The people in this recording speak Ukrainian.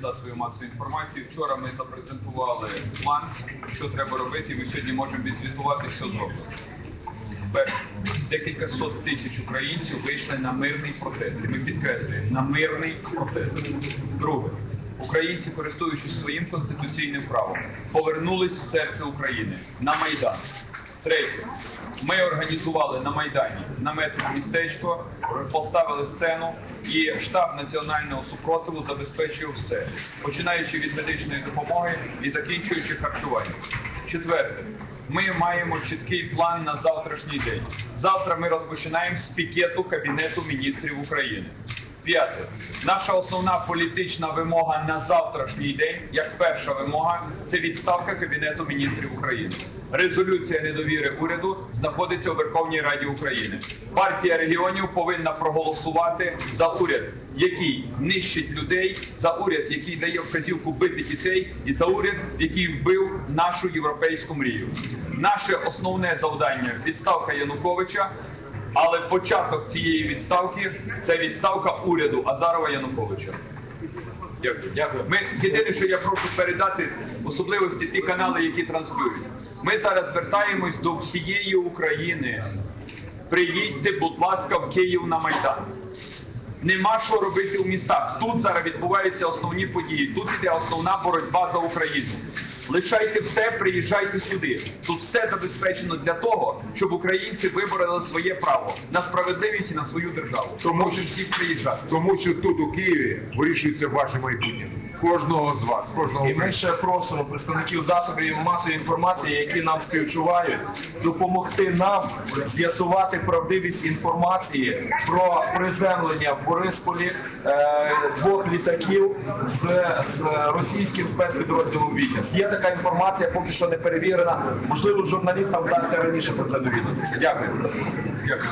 засобів масової інформації. Вчора ми запрезентували план, що треба робити, і ми сьогодні можемо відзвітувати, що зроблено. Перше, декілька сот тисяч українців вийшли на мирний протест. І ми підкреслюємо на мирний протест. Друге, українці, користуючись своїм конституційним правом, повернулись в серце України на Майдан. Третє, ми організували на Майдані наметне містечко, поставили сцену, і штаб національного супротиву забезпечив все, починаючи від медичної допомоги і закінчуючи харчуванням. Четверте, ми маємо чіткий план на завтрашній день. Завтра ми розпочинаємо з пікету Кабінету міністрів України. П'яте. Наша основна політична вимога на завтрашній день, як перша вимога, це відставка Кабінету міністрів України. Резолюція недовіри уряду знаходиться у Верховній Раді України. Партія регіонів повинна проголосувати за уряд, який нищить людей, за уряд, який дає вказівку бити дітей, і за уряд, який вбив нашу європейську мрію. Наше основне завдання відставка Януковича. Але початок цієї відставки це відставка уряду Азарова Януковича. Дякую. Дякую. Ми єдине, що я прошу передати особливості ті канали, які транслюють. Ми зараз звертаємось до всієї України. Приїдьте, будь ласка, в Київ на Майдан. Нема що робити в містах. Тут зараз відбуваються основні події. Тут іде основна боротьба за Україну. Лишайте все, приїжджайте сюди. Тут все забезпечено для того, щоб українці вибороли своє право на справедливість і на свою державу. Тому що всі приїжджати. Тому що тут у Києві вирішується ваше майбутнє. Кожного з вас, кожного І ми ще просимо представників засобів масової інформації, які нам співчувають, допомогти нам з'ясувати правдивість інформації про приземлення в Борисполі е, двох літаків з, з російським спецпідрозділом Вітязь. Є така інформація, поки що не перевірена. Можливо, журналістам вдасться раніше про це довідатися. Дякую. Дякую.